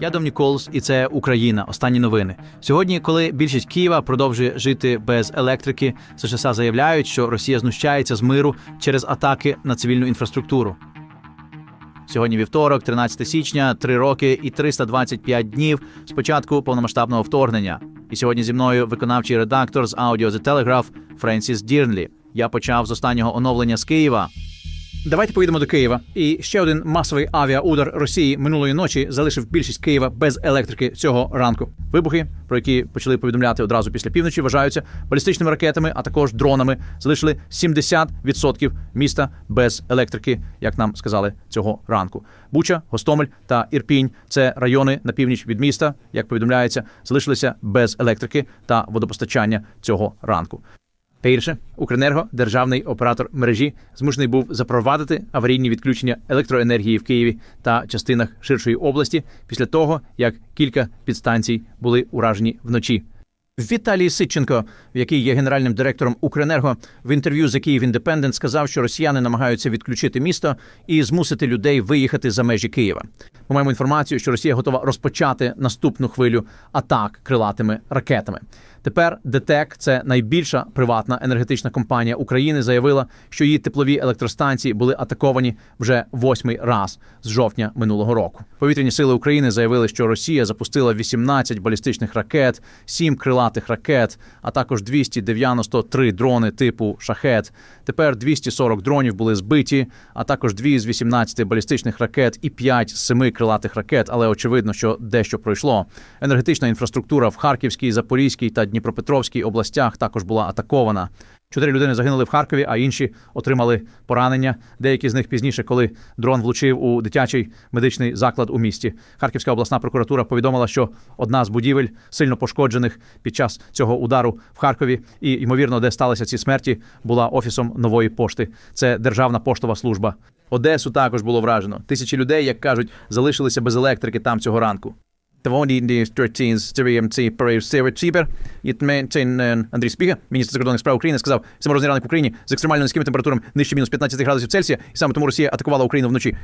Я Дом Ніколс, і це Україна. Останні новини. Сьогодні, коли більшість Києва продовжує жити без електрики, США заявляють, що Росія знущається з миру через атаки на цивільну інфраструктуру. Сьогодні вівторок, 13 січня, 3 роки і 325 днів з початку повномасштабного вторгнення. І сьогодні зі мною виконавчий редактор з Audio The Telegraph Френсіс Дірнлі. Я почав з останнього оновлення з Києва. Давайте поїдемо до Києва. І ще один масовий авіаудар Росії минулої ночі залишив більшість Києва без електрики цього ранку. Вибухи, про які почали повідомляти одразу після півночі, вважаються балістичними ракетами, а також дронами. Залишили 70% міста без електрики, як нам сказали цього ранку. Буча, Гостомель та Ірпінь це райони на північ від міста, як повідомляється, залишилися без електрики та водопостачання цього ранку. Гірше, Укренерго, державний оператор мережі, змушений був запровадити аварійні відключення електроенергії в Києві та частинах ширшої області після того, як кілька підстанцій були уражені вночі. Віталій Ситченко, який є генеральним директором Укренерго, в інтерв'ю за Київ Індепендент сказав, що росіяни намагаються відключити місто і змусити людей виїхати за межі Києва. Ми маємо інформацію, що Росія готова розпочати наступну хвилю атак крилатими ракетами. Тепер ДТЕК, це найбільша приватна енергетична компанія України, заявила, що її теплові електростанції були атаковані вже восьмий раз з жовтня минулого року. Повітряні сили України заявили, що Росія запустила 18 балістичних ракет, 7 крилатих ракет, а також 293 дрони типу шахет. Тепер 240 дронів були збиті, а також 2 з 18 балістичних ракет і 5 з 7 крилатих ракет. Але очевидно, що дещо пройшло. Енергетична інфраструктура в Харківській, Запорізькій та Дніпропетровській областях також була атакована. Чотири людини загинули в Харкові, а інші отримали поранення. Деякі з них пізніше, коли дрон влучив у дитячий медичний заклад у місті. Харківська обласна прокуратура повідомила, що одна з будівель сильно пошкоджених під час цього удару в Харкові, і ймовірно, де сталися ці смерті, була офісом нової пошти. Це державна поштова служба. Одесу також було вражено. Тисячі людей, як кажуть, залишилися без електрики там цього ранку. Тавоні Стюартінс ЦРМЦ Перейсева Чіпер Єтмен Андрій Спіга, міністр закордонних справ України, сказав, саморозний ранок в Україні з екстремально низькими температурами нижче мінус 15 градусів Цельсія, і саме тому Росія атакувала Україну вночі.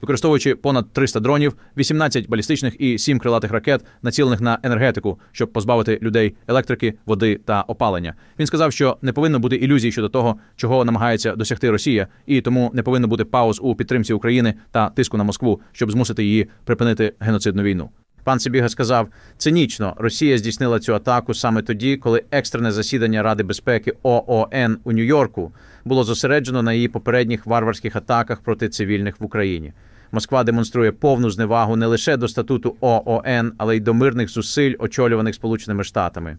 Використовуючи понад 300 дронів, 18 балістичних і 7 крилатих ракет, націлених на енергетику, щоб позбавити людей електрики, води та опалення. Він сказав, що не повинно бути ілюзій щодо того, чого намагається досягти Росія, і тому не повинно бути пауз у підтримці України та тиску на Москву, щоб змусити її припинити геноцидну війну. Пан Сибіга сказав цинічно, Росія здійснила цю атаку саме тоді, коли екстрене засідання Ради безпеки ООН у Нью-Йорку було зосереджено на її попередніх варварських атаках проти цивільних в Україні. Москва демонструє повну зневагу не лише до статуту ООН, але й до мирних зусиль, очолюваних Сполученими Штатами.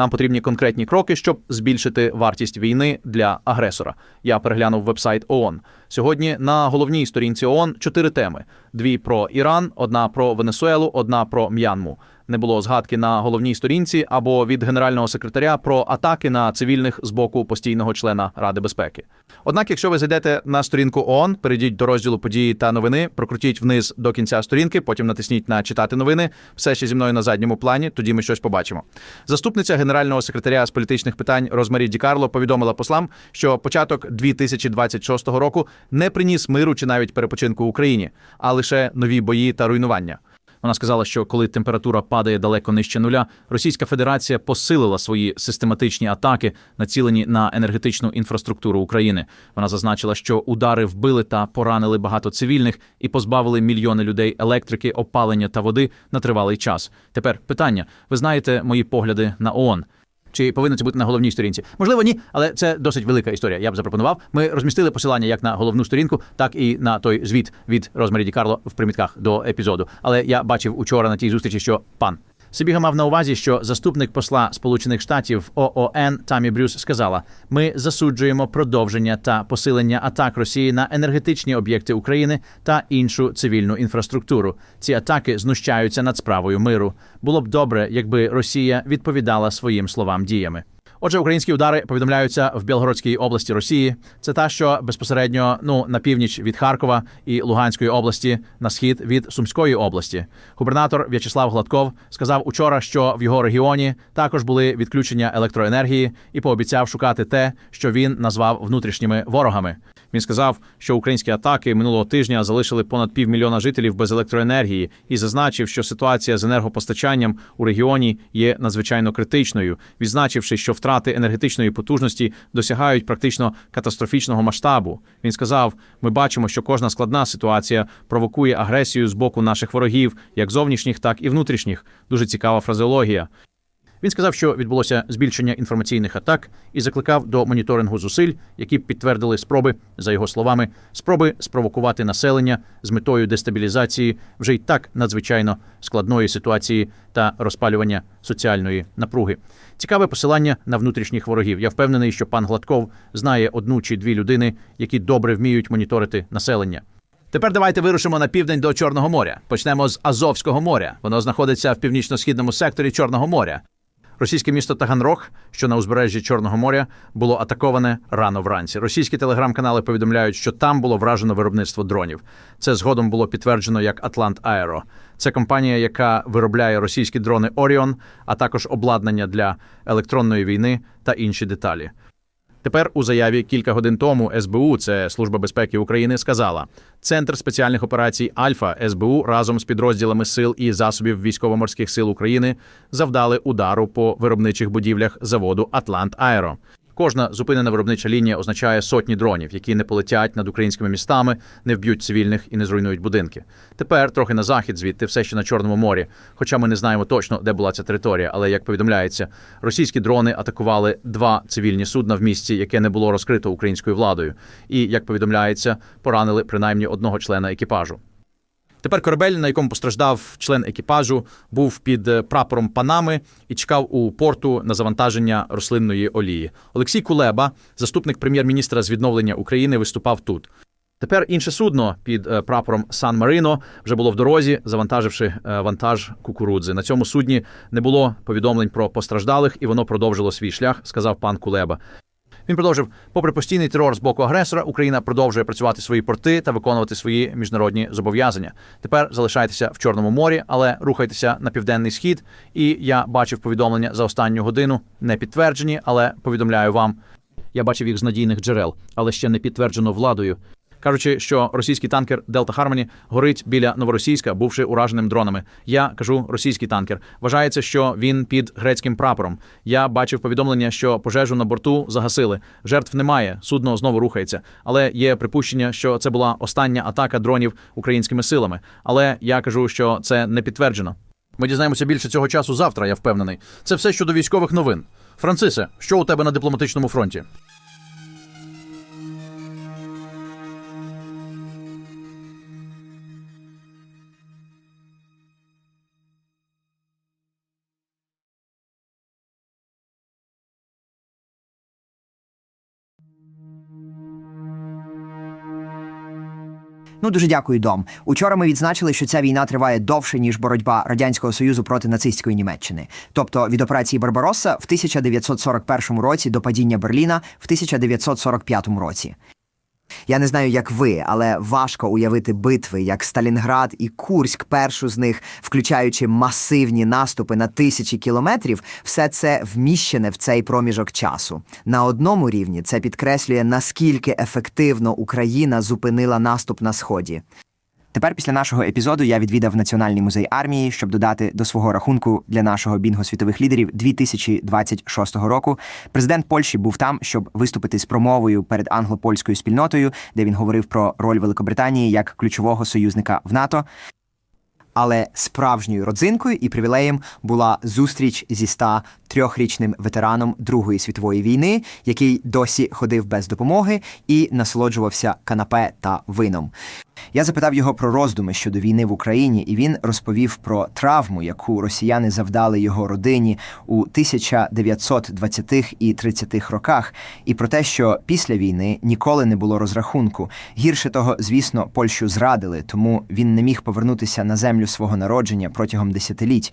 Нам потрібні конкретні кроки, щоб збільшити вартість війни для агресора. Я переглянув вебсайт ООН. Сьогодні на головній сторінці ООН чотири теми: дві про Іран, одна про Венесуелу, одна про М'янму. Не було згадки на головній сторінці або від генерального секретаря про атаки на цивільних з боку постійного члена Ради безпеки. Однак, якщо ви зайдете на сторінку ООН, перейдіть до розділу події та новини, прокрутіть вниз до кінця сторінки, потім натисніть на читати новини. Все ще зі мною на задньому плані. Тоді ми щось побачимо. Заступниця генерального секретаря з політичних питань Розмарі Ді Карло повідомила послам, що початок 2026 року не приніс миру чи навіть перепочинку Україні, а лише нові бої та руйнування. Вона сказала, що коли температура падає далеко нижче нуля, Російська Федерація посилила свої систематичні атаки, націлені на енергетичну інфраструктуру України. Вона зазначила, що удари вбили та поранили багато цивільних і позбавили мільйони людей електрики, опалення та води на тривалий час. Тепер питання: ви знаєте мої погляди на ООН? Чи повинно це бути на головній сторінці? Можливо, ні, але це досить велика історія. Я б запропонував. Ми розмістили посилання як на головну сторінку, так і на той звіт від Розмарі Ді Карло в примітках до епізоду. Але я бачив учора на тій зустрічі, що пан. Сибіга мав на увазі, що заступник посла Сполучених Штатів ООН Тамі Брюс сказала: ми засуджуємо продовження та посилення атак Росії на енергетичні об'єкти України та іншу цивільну інфраструктуру. Ці атаки знущаються над справою миру. Було б добре, якби Росія відповідала своїм словам діями. Отже, українські удари повідомляються в Білгородській області Росії. Це та, що безпосередньо ну на північ від Харкова і Луганської області, на схід від Сумської області. Губернатор В'ячеслав Гладков сказав учора, що в його регіоні також були відключення електроенергії, і пообіцяв шукати те, що він назвав внутрішніми ворогами. Він сказав, що українські атаки минулого тижня залишили понад півмільйона жителів без електроенергії і зазначив, що ситуація з енергопостачанням у регіоні є надзвичайно критичною, відзначивши, що втрати енергетичної потужності досягають практично катастрофічного масштабу. Він сказав: ми бачимо, що кожна складна ситуація провокує агресію з боку наших ворогів, як зовнішніх, так і внутрішніх. Дуже цікава фразеологія. Він сказав, що відбулося збільшення інформаційних атак і закликав до моніторингу зусиль, які підтвердили спроби, за його словами, спроби спровокувати населення з метою дестабілізації вже й так надзвичайно складної ситуації та розпалювання соціальної напруги. Цікаве посилання на внутрішніх ворогів. Я впевнений, що пан Гладков знає одну чи дві людини, які добре вміють моніторити населення. Тепер давайте вирушимо на південь до Чорного моря. Почнемо з Азовського моря. Воно знаходиться в північно-східному секторі Чорного моря. Російське місто Таганрог, що на узбережжі Чорного моря, було атаковане рано вранці. Російські телеграм-канали повідомляють, що там було вражено виробництво дронів. Це згодом було підтверджено як Атлант Аеро. Це компанія, яка виробляє російські дрони Оріон, а також обладнання для електронної війни та інші деталі. Тепер у заяві кілька годин тому СБУ, це Служба безпеки України, сказала: Центр спеціальних операцій Альфа СБУ разом з підрозділами сил і засобів військово-морських сил України завдали удару по виробничих будівлях заводу Атлант Аеро. Кожна зупинена виробнича лінія означає сотні дронів, які не полетять над українськими містами, не вб'ють цивільних і не зруйнують будинки. Тепер трохи на захід, звідти все ще на Чорному морі. Хоча ми не знаємо точно, де була ця територія. Але як повідомляється, російські дрони атакували два цивільні судна в місті, яке не було розкрито українською владою. І як повідомляється, поранили принаймні одного члена екіпажу. Тепер корабель, на якому постраждав член екіпажу, був під е, прапором Панами і чекав у порту на завантаження рослинної олії. Олексій Кулеба, заступник прем'єр-міністра з відновлення України, виступав тут. Тепер інше судно під е, прапором Сан Марино вже було в дорозі, завантаживши е, вантаж кукурудзи. На цьому судні не було повідомлень про постраждалих, і воно продовжило свій шлях, сказав пан Кулеба. Він продовжив, попри постійний терор з боку агресора, Україна продовжує працювати свої порти та виконувати свої міжнародні зобов'язання. Тепер залишайтеся в Чорному морі, але рухайтеся на південний схід. І я бачив повідомлення за останню годину, не підтверджені, але повідомляю вам. Я бачив їх з надійних джерел, але ще не підтверджено владою. Кажучи, що російський танкер Делта Хармоні горить біля новоросійська, бувши ураженим дронами. Я кажу російський танкер. Вважається, що він під грецьким прапором. Я бачив повідомлення, що пожежу на борту загасили. Жертв немає, судно знову рухається. Але є припущення, що це була остання атака дронів українськими силами. Але я кажу, що це не підтверджено. Ми дізнаємося більше цього часу завтра. Я впевнений. Це все щодо військових новин. Францисе, що у тебе на дипломатичному фронті? Ну дуже дякую, дом. Учора ми відзначили, що ця війна триває довше ніж боротьба радянського союзу проти нацистської Німеччини. Тобто від операції Барбаросса в 1941 році до падіння Берліна в 1945 році. Я не знаю, як ви, але важко уявити битви, як Сталінград і Курськ, першу з них, включаючи масивні наступи на тисячі кілометрів, все це вміщене в цей проміжок часу. На одному рівні це підкреслює, наскільки ефективно Україна зупинила наступ на сході. Тепер після нашого епізоду я відвідав Національний музей армії, щоб додати до свого рахунку для нашого бінго світових лідерів 2026 року. Президент Польщі був там, щоб виступити з промовою перед англо-польською спільнотою, де він говорив про роль Великобританії як ключового союзника в НАТО. Але справжньою родзинкою і привілеєм була зустріч зі 103-річним ветераном Другої світової війни, який досі ходив без допомоги і насолоджувався канапе та вином. Я запитав його про роздуми щодо війни в Україні, і він розповів про травму, яку росіяни завдали його родині у 1920-х і 30-х роках, і про те, що після війни ніколи не було розрахунку. Гірше того, звісно, Польщу зрадили, тому він не міг повернутися на землю свого народження протягом десятиліть.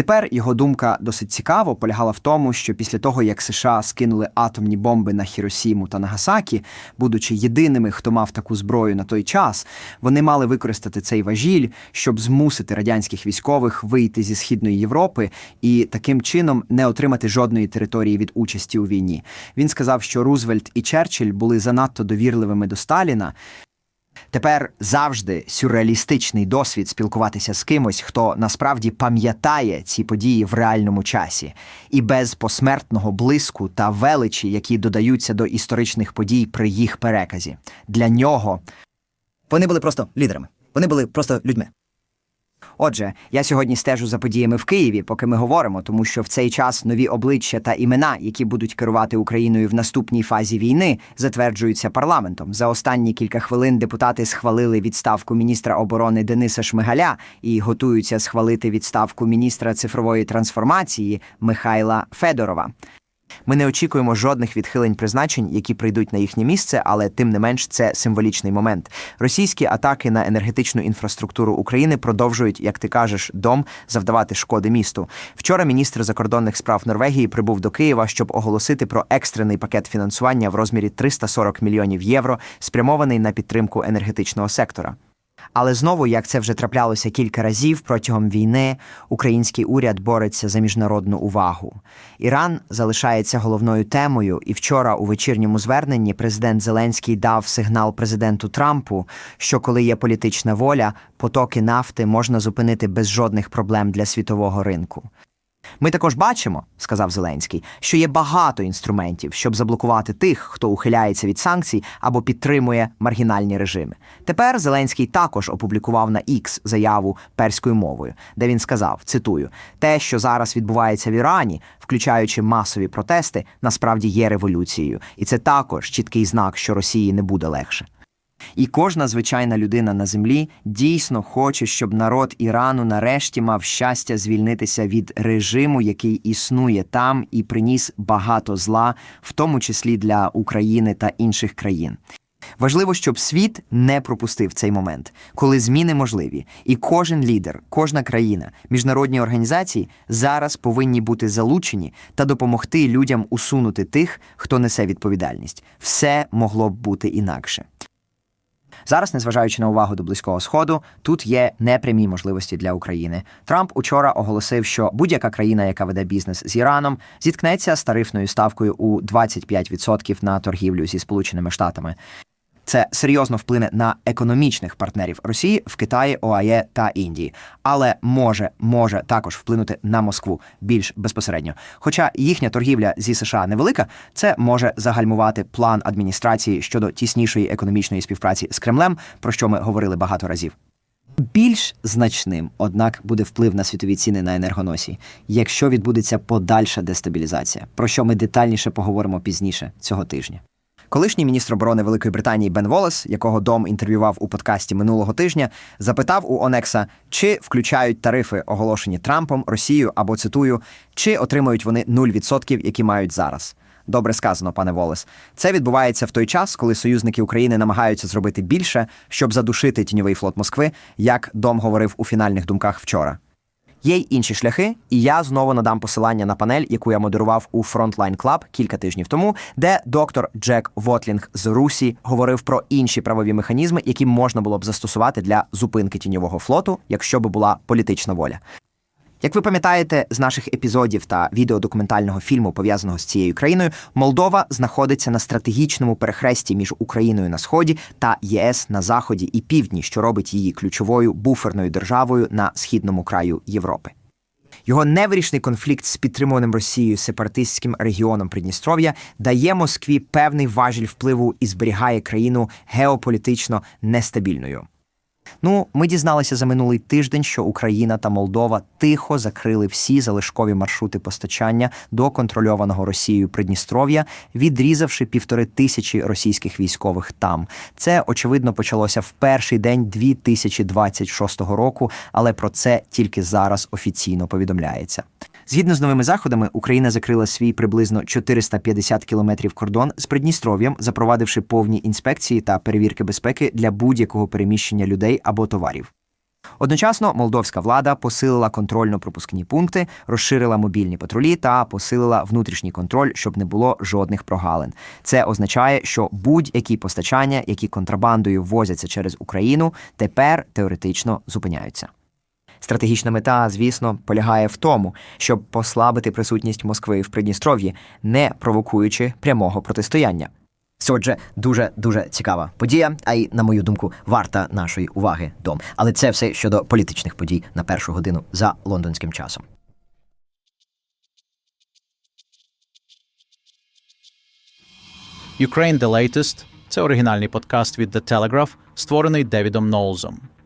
Тепер його думка досить цікаво полягала в тому, що після того, як США скинули атомні бомби на Хіросіму та Нагасакі, будучи єдиними, хто мав таку зброю на той час, вони мали використати цей важіль, щоб змусити радянських військових вийти зі східної Європи і таким чином не отримати жодної території від участі у війні. Він сказав, що Рузвельт і Черчилль були занадто довірливими до Сталіна. Тепер завжди сюрреалістичний досвід спілкуватися з кимось, хто насправді пам'ятає ці події в реальному часі, і без посмертного блиску та величі, які додаються до історичних подій при їх переказі. Для нього Вони були просто лідерами. Вони були просто людьми. Отже, я сьогодні стежу за подіями в Києві, поки ми говоримо, тому що в цей час нові обличчя та імена, які будуть керувати Україною в наступній фазі війни, затверджуються парламентом. За останні кілька хвилин депутати схвалили відставку міністра оборони Дениса Шмигаля і готуються схвалити відставку міністра цифрової трансформації Михайла Федорова. Ми не очікуємо жодних відхилень призначень, які прийдуть на їхнє місце, але тим не менш це символічний момент. Російські атаки на енергетичну інфраструктуру України продовжують, як ти кажеш, дом завдавати шкоди місту. Вчора міністр закордонних справ Норвегії прибув до Києва, щоб оголосити про екстрений пакет фінансування в розмірі 340 мільйонів євро, спрямований на підтримку енергетичного сектора. Але знову, як це вже траплялося кілька разів протягом війни, український уряд бореться за міжнародну увагу. Іран залишається головною темою, і вчора у вечірньому зверненні президент Зеленський дав сигнал президенту Трампу, що коли є політична воля, потоки нафти можна зупинити без жодних проблем для світового ринку. Ми також бачимо, сказав Зеленський, що є багато інструментів, щоб заблокувати тих, хто ухиляється від санкцій або підтримує маргінальні режими. Тепер Зеленський також опублікував на X заяву перською мовою, де він сказав: цитую: те, що зараз відбувається в Ірані, включаючи масові протести, насправді є революцією, і це також чіткий знак, що Росії не буде легше. І кожна звичайна людина на землі дійсно хоче, щоб народ Ірану нарешті мав щастя звільнитися від режиму, який існує там і приніс багато зла, в тому числі для України та інших країн. Важливо, щоб світ не пропустив цей момент, коли зміни можливі, і кожен лідер, кожна країна, міжнародні організації зараз повинні бути залучені та допомогти людям усунути тих, хто несе відповідальність. Все могло б бути інакше. Зараз, незважаючи на увагу до близького сходу, тут є непрямі можливості для України. Трамп учора оголосив, що будь-яка країна, яка веде бізнес з Іраном, зіткнеться з тарифною ставкою у 25% на торгівлю зі Сполученими Штатами. Це серйозно вплине на економічних партнерів Росії в Китаї, ОАЄ та Індії, але може може також вплинути на Москву більш безпосередньо. Хоча їхня торгівля зі США невелика, це може загальмувати план адміністрації щодо тіснішої економічної співпраці з Кремлем, про що ми говорили багато разів. Більш значним, однак, буде вплив на світові ціни на енергоносії, якщо відбудеться подальша дестабілізація, про що ми детальніше поговоримо пізніше цього тижня. Колишній міністр оборони Великої Британії Бен Волес, якого Дом інтерв'ював у подкасті минулого тижня, запитав у Онекса, чи включають тарифи, оголошені Трампом, Росією або цитую, чи отримують вони 0%, які мають зараз. Добре сказано, пане Волес. Це відбувається в той час, коли союзники України намагаються зробити більше, щоб задушити тіньовий флот Москви, як Дом говорив у фінальних думках вчора. Є й інші шляхи, і я знову надам посилання на панель, яку я модерував у Frontline Club кілька тижнів тому, де доктор Джек Вотлінг з Русі говорив про інші правові механізми, які можна було б застосувати для зупинки тіньового флоту, якщо би була політична воля. Як ви пам'ятаєте з наших епізодів та відеодокументального фільму, пов'язаного з цією країною, Молдова знаходиться на стратегічному перехресті між Україною на сході та ЄС на заході і півдні, що робить її ключовою буферною державою на східному краю Європи. Його невирішений конфлікт з підтримуваним Росією сепаратистським регіоном Придністров'я дає Москві певний важіль впливу і зберігає країну геополітично нестабільною. Ну, ми дізналися за минулий тиждень, що Україна та Молдова тихо закрили всі залишкові маршрути постачання до контрольованого Росією Придністров'я, відрізавши півтори тисячі російських військових там. Це очевидно почалося в перший день 2026 року, але про це тільки зараз офіційно повідомляється. Згідно з новими заходами, Україна закрила свій приблизно 450 кілометрів кордон з Придністров'ям, запровадивши повні інспекції та перевірки безпеки для будь-якого переміщення людей або товарів. Одночасно молдовська влада посилила контрольно-пропускні пункти, розширила мобільні патрулі та посилила внутрішній контроль, щоб не було жодних прогалин. Це означає, що будь-які постачання, які контрабандою ввозяться через Україну, тепер теоретично зупиняються. Стратегічна мета, звісно, полягає в тому, щоб послабити присутність Москви в Придністров'ї, не провокуючи прямого протистояння. Це, Отже, дуже дуже цікава подія, а й, на мою думку, варта нашої уваги дом. Але це все щодо політичних подій на першу годину за лондонським часом. Ukraine The Latest – це оригінальний подкаст від The Telegraph, створений Девідом Ноулзом.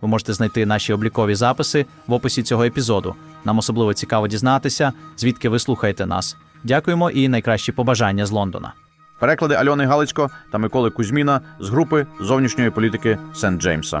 Ви можете знайти наші облікові записи в описі цього епізоду. Нам особливо цікаво дізнатися, звідки ви слухаєте нас. Дякуємо і найкращі побажання з Лондона. Переклади Альони Галицько та Миколи Кузьміна з групи зовнішньої політики Сент Джеймса.